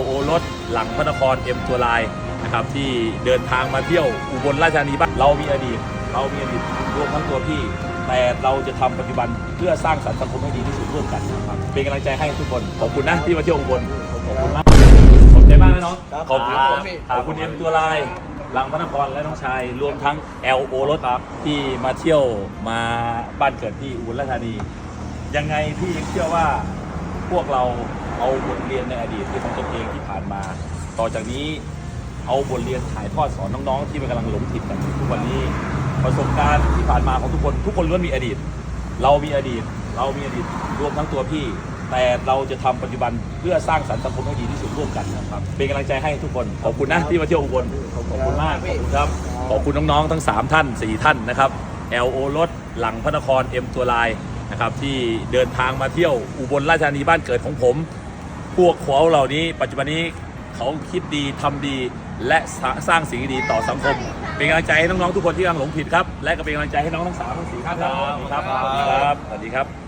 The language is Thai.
LO รถหลังพระนครเอ็มตัวลายนะครับที่เดินทางมาเที่ยวอุบลราชธานีบ้านเรามีอดีต เรามีอดีตรวมทั้งตัวพี่ แต่เราจะทำปัจจุบันเพื่อสร้างสรรค์สังคมให้ดีที่สุดร่วมกันนะครับเป็นกำลังใจให้ทุกคนขอบคุณนะที่มาเที่ยวอุบลขอบคุณมากขอบใจมากนะน้องครับขอบคุณครับขอบคุณเอ็มตัวลายหลังพระนครและน้องชายรวมทั้ง LO รถครับที่มาเที่ยวมาบ้านเกิดที่อุบลราชธานี ยังไงพี่ยังเชื่อว่าพวกเรา เอาบทเรียนในอดีตที่ของตนเองที่ผ่านมา ต่อจากนี้เอาบทเรียนถ่ายทอดสอนน้องๆ ที่มันกำลังหลงผิดกันทุกวันนี้ประสบการณ์ที่ผ่านมาของทุกคน ทุกคนล้วนมีอดีต เรามีอดีต เรามีอดีตรวมทั้งตัวพี่ แต่เราจะทำปัจจุบันเพื่อสร้างสรรค์สังคมให้ดีที่สุดร่วมกันนะครับเป็นกำลังใจให้ทุกคนขอบคุณนะที่มาเที่ยวอุบลขอบคุณมากขอบคุณครับขอบคุณน้องๆทั้ง 3 ท่าน 4 ท่านนะครับ LO รถหลังพระนคร M ตัวลายนะครับที่เดินทางมาเที่ยวอุบลราชธานีบ้านเกิดของผม พวกเขาเหล่านี้ ปัจจุบันนี้เขาคิดดีทำดี และสร้างสิ่งดีต่อสังคม เป็นกำลังใจให้น้องๆทุกคนที่กำลังหลงผิดครับ และก็เป็นกำลังใจให้น้องทั้งสามทั้งสี่ท่านครับสวัสดีครับสวัสดีครับสวัสดีครับ